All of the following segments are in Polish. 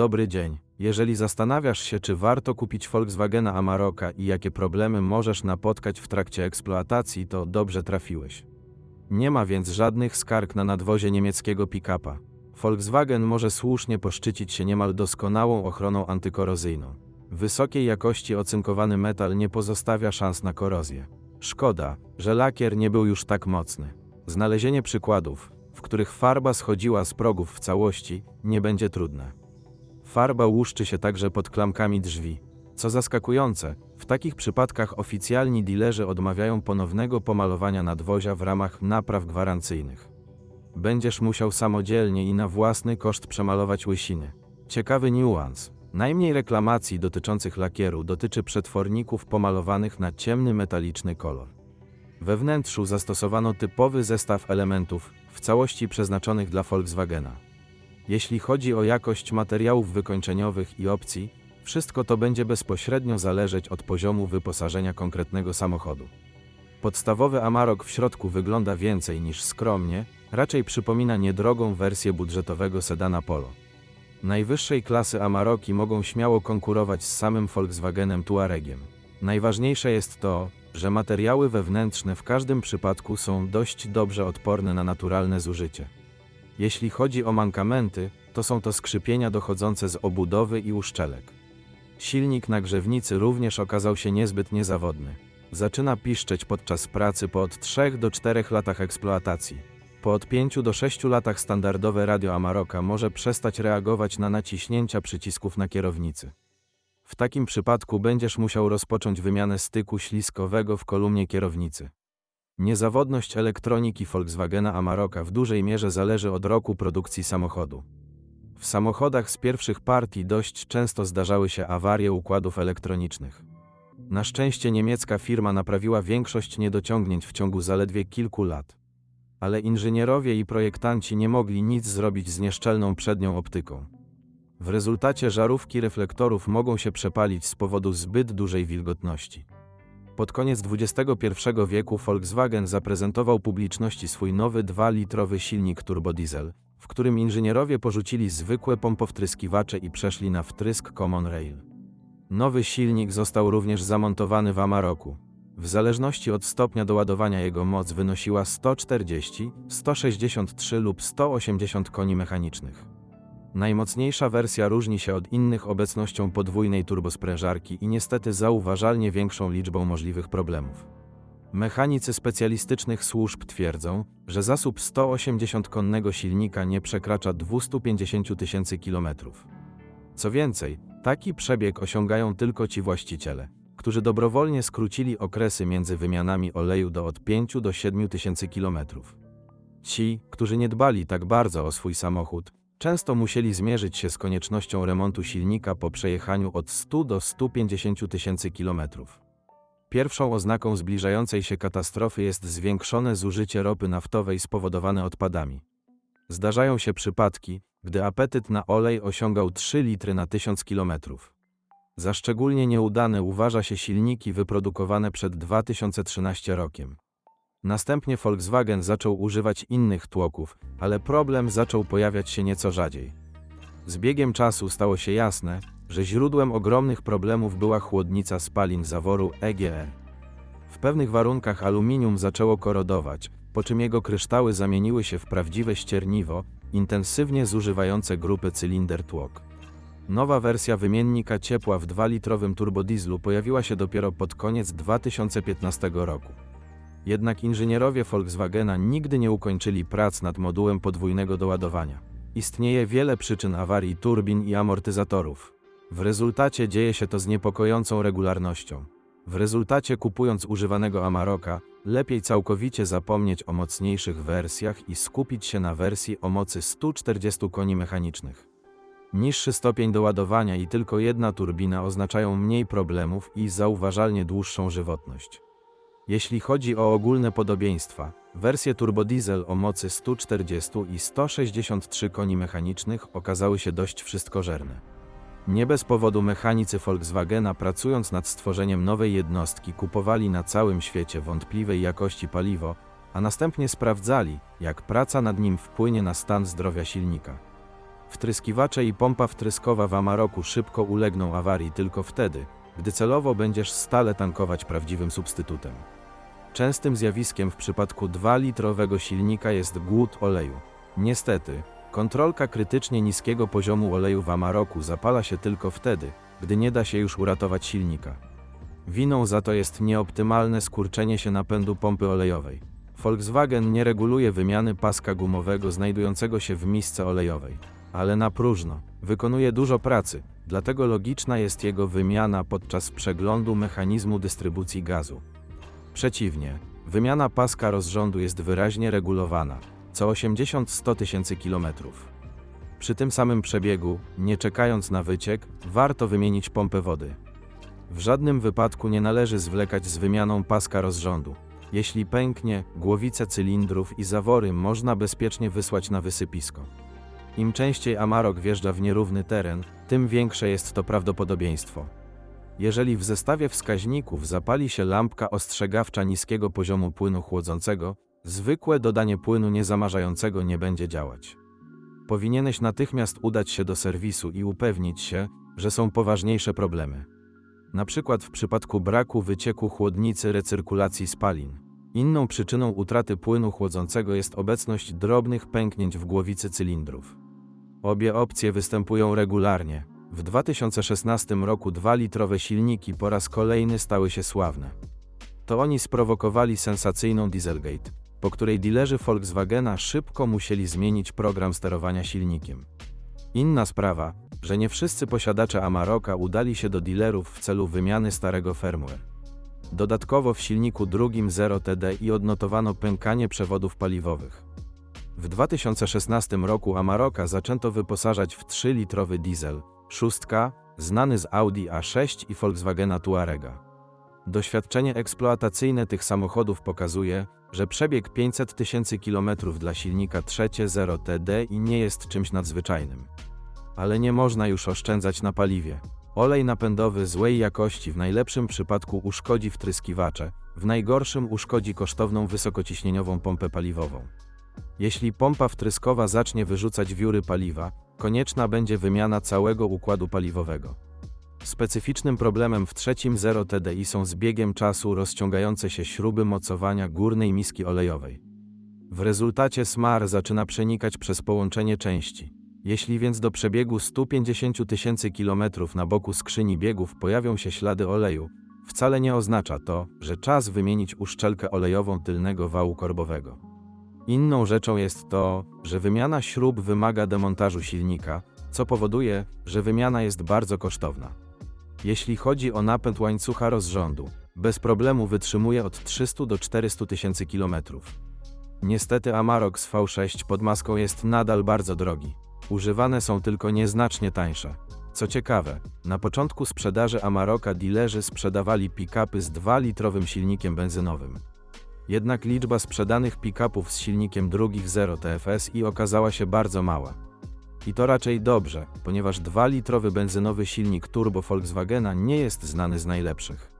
Dobry dzień. Jeżeli zastanawiasz się, czy warto kupić Volkswagena Amarocka i jakie problemy możesz napotkać w trakcie eksploatacji, to dobrze trafiłeś. Nie ma więc żadnych skarg na nadwozie niemieckiego pick-upa. Volkswagen może słusznie poszczycić się niemal doskonałą ochroną antykorozyjną. Wysokiej jakości ocynkowany metal nie pozostawia szans na korozję. Szkoda, że lakier nie był już tak mocny. Znalezienie przykładów, w których farba schodziła z progów w całości, nie będzie trudne. Farba łuszczy się także pod klamkami drzwi. Co zaskakujące, w takich przypadkach oficjalni dilerzy odmawiają ponownego pomalowania nadwozia w ramach napraw gwarancyjnych. Będziesz musiał samodzielnie i na własny koszt przemalować łysiny. Ciekawy niuans. Najmniej reklamacji dotyczących lakieru dotyczy przetworników pomalowanych na ciemny metaliczny kolor. We wnętrzu zastosowano typowy zestaw elementów, w całości przeznaczonych dla Volkswagena. Jeśli chodzi o jakość materiałów wykończeniowych i opcji, wszystko to będzie bezpośrednio zależeć od poziomu wyposażenia konkretnego samochodu. Podstawowy Amarok w środku wygląda więcej niż skromnie, raczej przypomina niedrogą wersję budżetowego sedana Polo. Najwyższej klasy Amaroki mogą śmiało konkurować z samym Volkswagenem Tuaregiem. Najważniejsze jest to, że materiały wewnętrzne w każdym przypadku są dość dobrze odporne na naturalne zużycie. Jeśli chodzi o mankamenty, to są to skrzypienia dochodzące z obudowy i uszczelek. Silnik nagrzewnicy również okazał się niezbyt niezawodny. Zaczyna piszczeć podczas pracy po od 3 do 4 latach eksploatacji. Po od 5 do 6 latach standardowe radio Amarocka może przestać reagować na naciśnięcia przycisków na kierownicy. W takim przypadku będziesz musiał rozpocząć wymianę styku śliskowego w kolumnie kierownicy. Niezawodność elektroniki Volkswagena Amarocka w dużej mierze zależy od roku produkcji samochodu. W samochodach z pierwszych partii dość często zdarzały się awarie układów elektronicznych. Na szczęście niemiecka firma naprawiła większość niedociągnięć w ciągu zaledwie kilku lat. Ale inżynierowie i projektanci nie mogli nic zrobić z nieszczelną przednią optyką. W rezultacie żarówki reflektorów mogą się przepalić z powodu zbyt dużej wilgotności. Pod koniec XXI wieku Volkswagen zaprezentował publiczności swój nowy 2-litrowy silnik turbodiesel, w którym inżynierowie porzucili zwykłe pompowtryskiwacze i przeszli na wtrysk Common Rail. Nowy silnik został również zamontowany w Amarocku. W zależności od stopnia doładowania jego moc wynosiła 140, 163 lub 180 koni mechanicznych. Najmocniejsza wersja różni się od innych obecnością podwójnej turbosprężarki i niestety zauważalnie większą liczbą możliwych problemów. Mechanicy specjalistycznych służb twierdzą, że zasób 180-konnego silnika nie przekracza 250 tysięcy kilometrów. Co więcej, taki przebieg osiągają tylko ci właściciele, którzy dobrowolnie skrócili okresy między wymianami oleju do od 5 do 7 tysięcy kilometrów. Ci, którzy nie dbali tak bardzo o swój samochód, często musieli zmierzyć się z koniecznością remontu silnika po przejechaniu od 100 do 150 tysięcy kilometrów. Pierwszą oznaką zbliżającej się katastrofy jest zwiększone zużycie ropy naftowej spowodowane odpadami. Zdarzają się przypadki, gdy apetyt na olej osiągał 3 litry na 1000 kilometrów. Za szczególnie nieudane uważa się silniki wyprodukowane przed 2013 rokiem. Następnie Volkswagen zaczął używać innych tłoków, ale problem zaczął pojawiać się nieco rzadziej. Z biegiem czasu stało się jasne, że źródłem ogromnych problemów była chłodnica spalin zaworu EGR. W pewnych warunkach aluminium zaczęło korodować, po czym jego kryształy zamieniły się w prawdziwe ścierniwo, intensywnie zużywające grupy cylinder tłok. Nowa wersja wymiennika ciepła w 2-litrowym turbodieslu pojawiła się dopiero pod koniec 2015 roku. Jednak inżynierowie Volkswagena nigdy nie ukończyli prac nad modułem podwójnego doładowania. Istnieje wiele przyczyn awarii turbin i amortyzatorów. W rezultacie dzieje się to z niepokojącą regularnością. W rezultacie kupując używanego Amarocka, lepiej całkowicie zapomnieć o mocniejszych wersjach i skupić się na wersji o mocy 140 koni mechanicznych. Niższy stopień doładowania i tylko jedna turbina oznaczają mniej problemów i zauważalnie dłuższą żywotność. Jeśli chodzi o ogólne podobieństwa, wersje turbodiesel o mocy 140 i 163 koni mechanicznych okazały się dość wszystkożerne. Nie bez powodu mechanicy Volkswagena pracując nad stworzeniem nowej jednostki kupowali na całym świecie wątpliwej jakości paliwo, a następnie sprawdzali, jak praca nad nim wpłynie na stan zdrowia silnika. Wtryskiwacze i pompa wtryskowa w Amaroku szybko ulegną awarii tylko wtedy, gdy celowo będziesz stale tankować prawdziwym substytutem. Częstym zjawiskiem w przypadku 2-litrowego silnika jest głód oleju. Niestety, kontrolka krytycznie niskiego poziomu oleju w Amaroku zapala się tylko wtedy, gdy nie da się już uratować silnika. Winą za to jest nieoptymalne skurczenie się napędu pompy olejowej. Volkswagen nie reguluje wymiany paska gumowego znajdującego się w misce olejowej, ale na próżno. Wykonuje dużo pracy, dlatego logiczna jest jego wymiana podczas przeglądu mechanizmu dystrybucji gazu. Przeciwnie, wymiana paska rozrządu jest wyraźnie regulowana, co 80-100 tysięcy kilometrów. Przy tym samym przebiegu, nie czekając na wyciek, warto wymienić pompę wody. W żadnym wypadku nie należy zwlekać z wymianą paska rozrządu. Jeśli pęknie, głowice cylindrów i zawory można bezpiecznie wysłać na wysypisko. Im częściej Amarok wjeżdża w nierówny teren, tym większe jest to prawdopodobieństwo. Jeżeli w zestawie wskaźników zapali się lampka ostrzegawcza niskiego poziomu płynu chłodzącego, zwykłe dodanie płynu niezamarzającego nie będzie działać. Powinieneś natychmiast udać się do serwisu i upewnić się, że są poważniejsze problemy. Na przykład w przypadku braku wycieku chłodnicy recyrkulacji spalin. Inną przyczyną utraty płynu chłodzącego jest obecność drobnych pęknięć w głowicy cylindrów. Obie opcje występują regularnie. W 2016 roku 2-litrowe silniki po raz kolejny stały się sławne. To oni sprowokowali sensacyjną Dieselgate, po której dilerzy Volkswagena szybko musieli zmienić program sterowania silnikiem. Inna sprawa, że nie wszyscy posiadacze Amaroka udali się do dealerów w celu wymiany starego firmware. Dodatkowo w silniku drugim 0 TDI odnotowano pękanie przewodów paliwowych. W 2016 roku Amaroka zaczęto wyposażać w 3-litrowy diesel, szóstka, znany z Audi A6 i Volkswagena Tuarega. Doświadczenie eksploatacyjne tych samochodów pokazuje, że przebieg 500 tysięcy kilometrów dla silnika trzecie 0 TDI nie jest czymś nadzwyczajnym. Ale nie można już oszczędzać na paliwie. Olej napędowy złej jakości w najlepszym przypadku uszkodzi wtryskiwacze, w najgorszym uszkodzi kosztowną wysokociśnieniową pompę paliwową. Jeśli pompa wtryskowa zacznie wyrzucać wióry paliwa, konieczna będzie wymiana całego układu paliwowego. Specyficznym problemem w trzecim 0 TDI są z biegiem czasu rozciągające się śruby mocowania górnej miski olejowej. W rezultacie smar zaczyna przenikać przez połączenie części. Jeśli więc do przebiegu 150 tysięcy kilometrów na boku skrzyni biegów pojawią się ślady oleju, wcale nie oznacza to, że czas wymienić uszczelkę olejową tylnego wału korbowego. Inną rzeczą jest to, że wymiana śrub wymaga demontażu silnika, co powoduje, że wymiana jest bardzo kosztowna. Jeśli chodzi o napęd łańcucha rozrządu, bez problemu wytrzymuje od 300 do 400 tysięcy kilometrów. Niestety Amarok z V6 pod maską jest nadal bardzo drogi. Używane są tylko nieznacznie tańsze. Co ciekawe, na początku sprzedaży Amaroka dilerzy sprzedawali pick-upy z 2-litrowym silnikiem benzynowym. Jednak liczba sprzedanych pick-upów z silnikiem drugich 0 TFS i okazała się bardzo mała. I to raczej dobrze, ponieważ 2-litrowy benzynowy silnik turbo Volkswagena nie jest znany z najlepszych.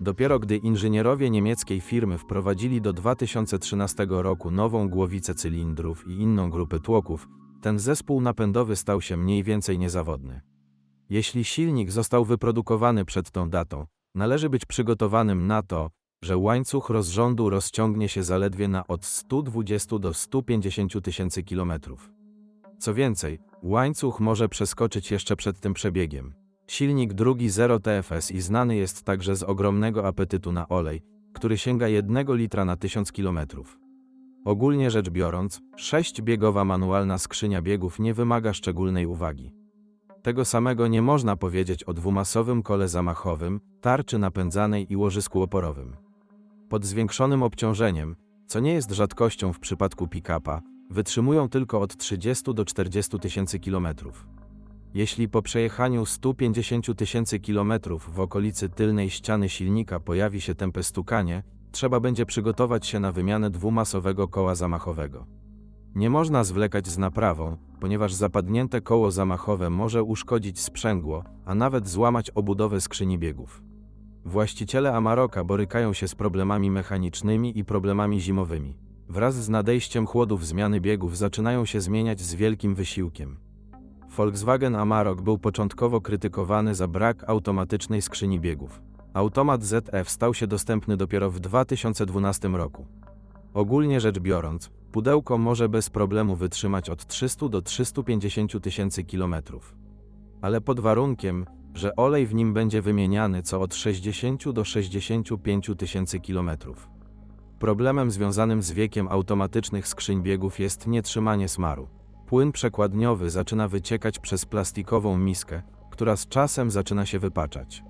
Dopiero gdy inżynierowie niemieckiej firmy wprowadzili do 2013 roku nową głowicę cylindrów i inną grupę tłoków, ten zespół napędowy stał się mniej więcej niezawodny. Jeśli silnik został wyprodukowany przed tą datą, należy być przygotowanym na to, że łańcuch rozrządu rozciągnie się zaledwie na od 120 do 150 tysięcy kilometrów. Co więcej, łańcuch może przeskoczyć jeszcze przed tym przebiegiem. Silnik drugi 0 TFS i znany jest także z ogromnego apetytu na olej, który sięga 1 litra na 1000 kilometrów. Ogólnie rzecz biorąc, sześcibiegowa manualna skrzynia biegów nie wymaga szczególnej uwagi. Tego samego nie można powiedzieć o dwumasowym kole zamachowym, tarczy napędzanej i łożysku oporowym. Pod zwiększonym obciążeniem, co nie jest rzadkością w przypadku pick-upa, wytrzymują tylko od 30 do 40 tysięcy kilometrów. Jeśli po przejechaniu 150 tysięcy kilometrów w okolicy tylnej ściany silnika pojawi się tępe stukanie, trzeba będzie przygotować się na wymianę dwumasowego koła zamachowego. Nie można zwlekać z naprawą, ponieważ zapadnięte koło zamachowe może uszkodzić sprzęgło, a nawet złamać obudowę skrzyni biegów. Właściciele Amaroka borykają się z problemami mechanicznymi i problemami zimowymi. Wraz z nadejściem chłodów zmiany biegów zaczynają się zmieniać z wielkim wysiłkiem. Volkswagen Amarok był początkowo krytykowany za brak automatycznej skrzyni biegów. Automat ZF stał się dostępny dopiero w 2012 roku. Ogólnie rzecz biorąc, pudełko może bez problemu wytrzymać od 300 do 350 tysięcy kilometrów. Ale pod warunkiem, że olej w nim będzie wymieniany co od 60 do 65 tysięcy kilometrów. Problemem związanym z wiekiem automatycznych skrzyń biegów jest nietrzymanie smaru. Płyn przekładniowy zaczyna wyciekać przez plastikową miskę, która z czasem zaczyna się wypaczać.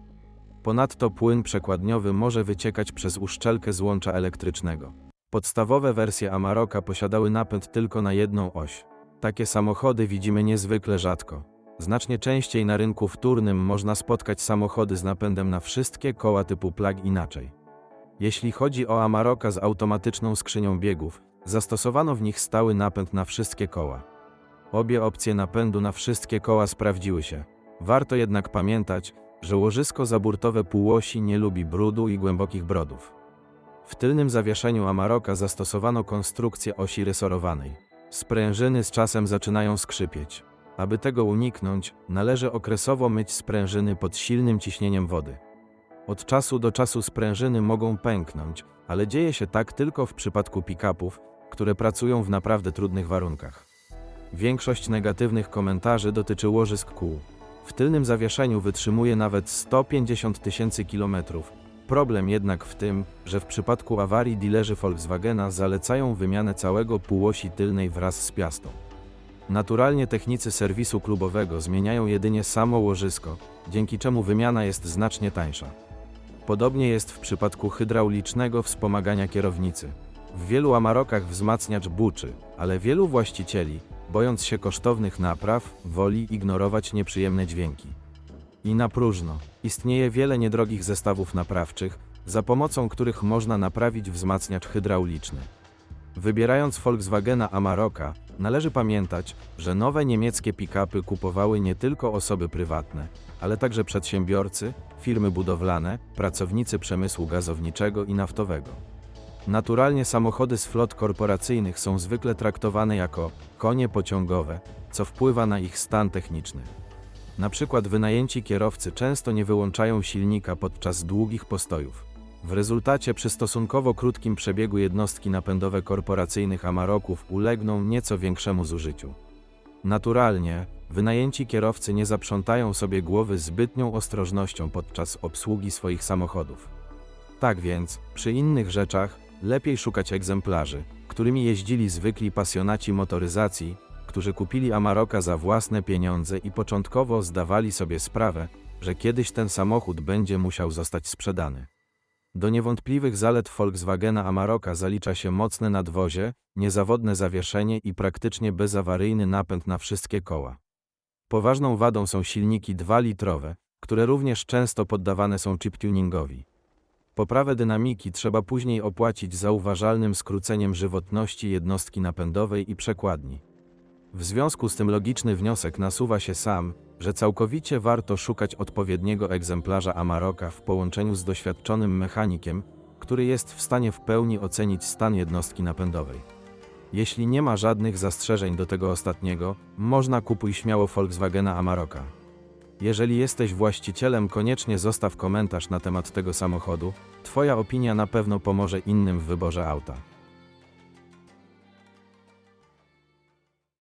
Ponadto płyn przekładniowy może wyciekać przez uszczelkę złącza elektrycznego. Podstawowe wersje Amaroka posiadały napęd tylko na jedną oś. Takie samochody widzimy niezwykle rzadko. Znacznie częściej na rynku wtórnym można spotkać samochody z napędem na wszystkie koła typu plug inaczej. Jeśli chodzi o Amaroka z automatyczną skrzynią biegów, zastosowano w nich stały napęd na wszystkie koła. Obie opcje napędu na wszystkie koła sprawdziły się. Warto jednak pamiętać, że łożysko zaburtowe półosi nie lubi brudu i głębokich brodów. W tylnym zawieszeniu Amaroka zastosowano konstrukcję osi resorowanej. Sprężyny z czasem zaczynają skrzypieć. Aby tego uniknąć, należy okresowo myć sprężyny pod silnym ciśnieniem wody. Od czasu do czasu sprężyny mogą pęknąć, ale dzieje się tak tylko w przypadku pick-upów, które pracują w naprawdę trudnych warunkach. Większość negatywnych komentarzy dotyczy łożysk kół. W tylnym zawieszeniu wytrzymuje nawet 150 tysięcy kilometrów. Problem jednak w tym, że w przypadku awarii dilerzy Volkswagena zalecają wymianę całego półosi tylnej wraz z piastą. Naturalnie technicy serwisu klubowego zmieniają jedynie samo łożysko, dzięki czemu wymiana jest znacznie tańsza. Podobnie jest w przypadku hydraulicznego wspomagania kierownicy. W wielu Amarokach wzmacniacz buczy, ale wielu właścicieli, bojąc się kosztownych napraw, woli ignorować nieprzyjemne dźwięki. I na próżno. Istnieje wiele niedrogich zestawów naprawczych, za pomocą których można naprawić wzmacniacz hydrauliczny. Wybierając Volkswagena Amaroka, należy pamiętać, że nowe niemieckie pick-upy kupowały nie tylko osoby prywatne, ale także przedsiębiorcy, firmy budowlane, pracownicy przemysłu gazowniczego i naftowego. Naturalnie samochody z flot korporacyjnych są zwykle traktowane jako konie pociągowe, co wpływa na ich stan techniczny. Na przykład wynajęci kierowcy często nie wyłączają silnika podczas długich postojów. W rezultacie przy stosunkowo krótkim przebiegu jednostki napędowe korporacyjnych Amaroków ulegną nieco większemu zużyciu. Naturalnie, wynajęci kierowcy nie zaprzątają sobie głowy zbytnią ostrożnością podczas obsługi swoich samochodów. Tak więc, przy innych rzeczach, lepiej szukać egzemplarzy, którymi jeździli zwykli pasjonaci motoryzacji, którzy kupili Amaroka za własne pieniądze i początkowo zdawali sobie sprawę, że kiedyś ten samochód będzie musiał zostać sprzedany. Do niewątpliwych zalet Volkswagena Amaroka zalicza się mocne nadwozie, niezawodne zawieszenie i praktycznie bezawaryjny napęd na wszystkie koła. Poważną wadą są silniki 2-litrowe, które również często poddawane są chiptuningowi. Poprawę dynamiki trzeba później opłacić zauważalnym skróceniem żywotności jednostki napędowej i przekładni. W związku z tym logiczny wniosek nasuwa się sam, że całkowicie warto szukać odpowiedniego egzemplarza Amaroka w połączeniu z doświadczonym mechanikiem, który jest w stanie w pełni ocenić stan jednostki napędowej. Jeśli nie ma żadnych zastrzeżeń do tego ostatniego, można kupuj śmiało Volkswagena Amaroka. Jeżeli jesteś właścicielem, koniecznie zostaw komentarz na temat tego samochodu. Twoja opinia na pewno pomoże innym w wyborze auta.